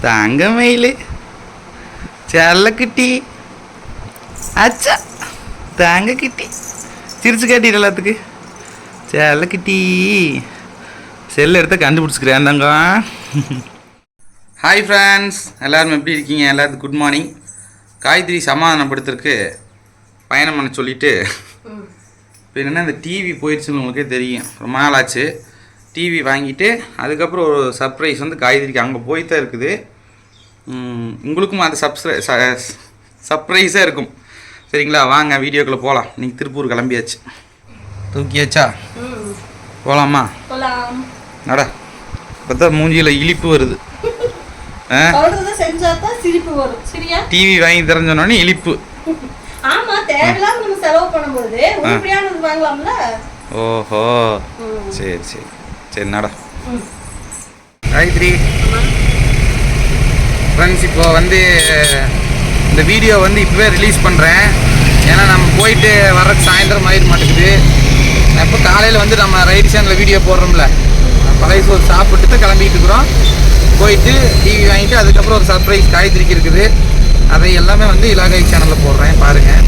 தங்க மயில். செல்லக்குட்டி அச்சா. தங்க கிட்டி. சிரிச்சு காட்டிடு எல்லாத்துக்கு. செல்லக்குட்டி செல்ல எடுத்து கண்டுபிடிச்சிக்கிறேன் தங்க. ஹாய் ஃப்ரெண்ட்ஸ் எல்லாரும் எப்படி இருக்கீங்க? எல்லாத்துக்கும் குட் மார்னிங் காயத்ரி சமாதானப்படுத்துறதுக்கு பயணம் பண்ண சொல்லிட்டு இப்போ என்னென்னா இந்த டிவி போயிடுச்சுன்னு உங்களுக்கே தெரியும். ரொம்ப நாள் ஆச்சு. டிவி வாங்கிட்டு அதுக்கப்புறம் ஒரு சர்ப்ரைஸ் வந்து காய்கறிக்கு அங்கே போய் தான் இருக்குது உங்களுக்கும் அது சப்ஸ்ரை சர்ப்ரைஸாக இருக்கும். சரிங்களா? வாங்க வீடியோக்குள்ளே போகலாம் நீங்கள் திருப்பூர் கிளம்பியாச்சு. தூக்கியாச்சா? போகலாமா நட பார்த்தா மூஞ்சியில் இழிப்பு வருது. டிவி வாங்கி திறஞ்சோன்னே இழிப்பு. ஓஹோ. சரி சரி. சரி நடா. காயத்ரி. ஃப்ரெண்ட்ஸ் இப்போ வந்து இந்த வீடியோ வந்து இப்போவே ரிலீஸ் பண்ணுறேன் ஏன்னா நம்ம போயிட்டு வர்றதுக்கு சாயந்தரம் ஆயிட மாட்டேங்குது. அப்போ காலையில் வந்து நம்ம ரைட் சேனலில் வீடியோ போடுறோம்ல. பழைய சோறு சாப்பிட்டு தான் கிளம்பிட்டு இருக்கிறோம். போயிட்டு டிவி வாங்கிட்டு அதுக்கப்புறம் ஒரு சர்ப்ரைஸ் காய்கறிக்கு இருக்குது. அதை எல்லாமே வந்து இலாகை சேனலில் போடுறேன் பாருங்கள்